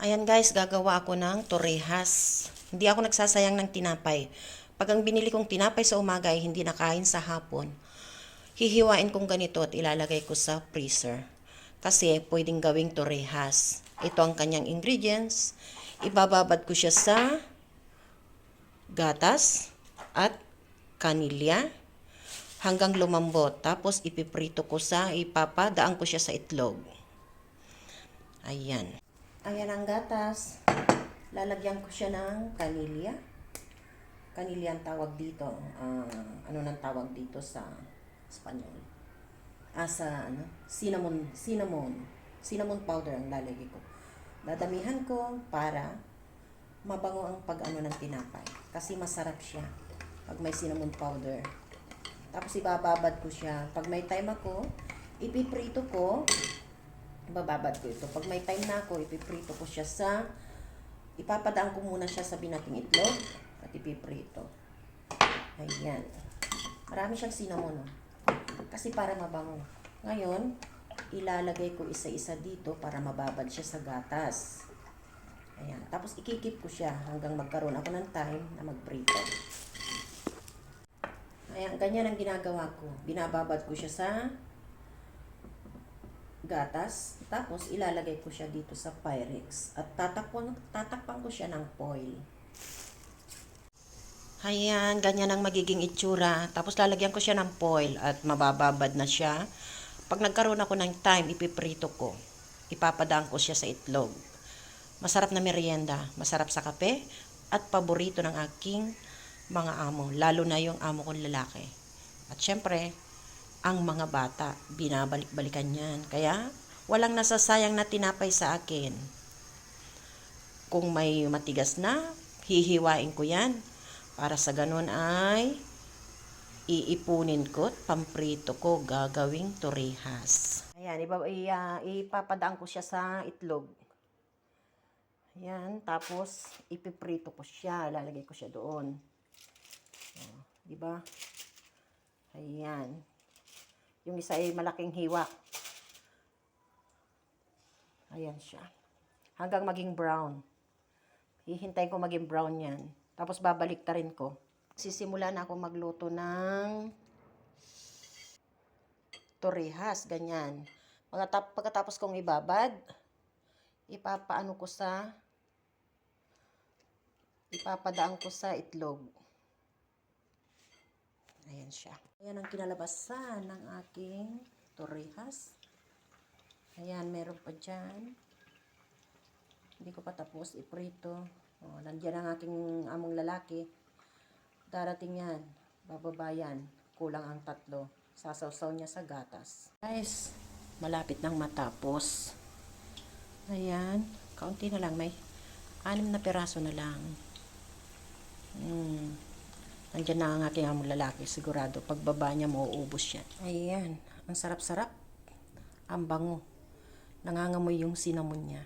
Ayan guys, gagawa ako ng torrejas. Hindi ako nagsasayang ng tinapay. Pag ang binili kong tinapay sa umaga ay hindi nakain sa hapon, hihiwain kong ganito at ilalagay ko sa freezer. Kasi pwedeng gawing torrejas. Ito ang kanyang ingredients. Ibababad ko siya sa gatas at kanilya hanggang lumambot. Tapos ipiprito ko sa, ipapadaan ko siya sa itlog. Ayan. Ayan ang gatas. Lalagyan ko siya ng kanilya. Kanilya ang tawag dito. Ah, ano nang tawag dito sa Espanyol? Ah, ano? Cinnamon. Cinnamon. Cinnamon powder ang lalagay ko. Dadamihan ko para mabango ang pag-ano ng tinapay. Kasi masarap siya pag may cinnamon powder. Tapos ibababad ko siya. Pag may time ako, ipiprito ko. Ibababad ko ito. Pag may time na ako, ipiprito ko siya sa... Ipapadaan ko muna siya sa binating itlog at ipiprito. Ayan. Marami siyang cinnamon. Oh. Kasi para mabango. Ngayon, ilalagay ko isa-isa dito para mababad siya sa gatas. Ayan. Tapos ikikip ko siya hanggang magkaroon ako ng time na magprito. Ayan, ganyan ang ginagawa ko. Binababad ko siya sa gatas. Tapos ilalagay ko siya dito sa Pyrex. At tatakpan, tatakpan ko siya ng foil. Ayan, ganyan ang magiging itsura. Tapos lalagyan ko siya ng foil at mabababad na siya. Pag nagkaroon ako ng time, ipiprito ko. Ipapadaan ko siya sa itlog. Masarap na merienda, masarap sa kape, at paborito ng aking mga amo, lalo na yung amo kong lalaki. At syempre, ang mga bata, binabalik-balikan yan. Kaya, walang nasasayang na tinapay sa akin. Kung may matigas na, hihiwain ko yan. Para sa ganun ay iipunin ko at pamprito ko gagawing torihas. Ayan, iba, i, ah, ipapadaan ko siya sa itlog. Ayan, tapos ipiprito ko siya, lalagay ko siya doon. Oh, di ba? Ayan. Yung isa ay malaking hiwa. Ayan siya. Hanggang maging brown. Hihintayin ko maging brown yan. Tapos babalik ta rin ko. Sisimula na ako magluto ng torihas, ganyan. Pagkatap, pagkatapos kong ibabad, ipapaano ko sa ipapadaan ko sa itlog. Siya. Ayan ang kinalabasan ng aking torihas. Ayan, meron pa dyan. Hindi ko pa tapos iprito. O, nandiyan ang aking among lalaki. Darating yan. Bababa yan. Kulang ang tatlo. Sasawsaw niya sa gatas. Guys, malapit nang matapos. Ayan. Kaunti na lang. May anim na peraso na lang. Hmm. Nandiyan na ang aking among lalaki. Sigurado, pagbaba niya, mauubos yan. Ayan. Ang sarap-sarap. Ang bango. Nangangamoy yung cinnamon niya.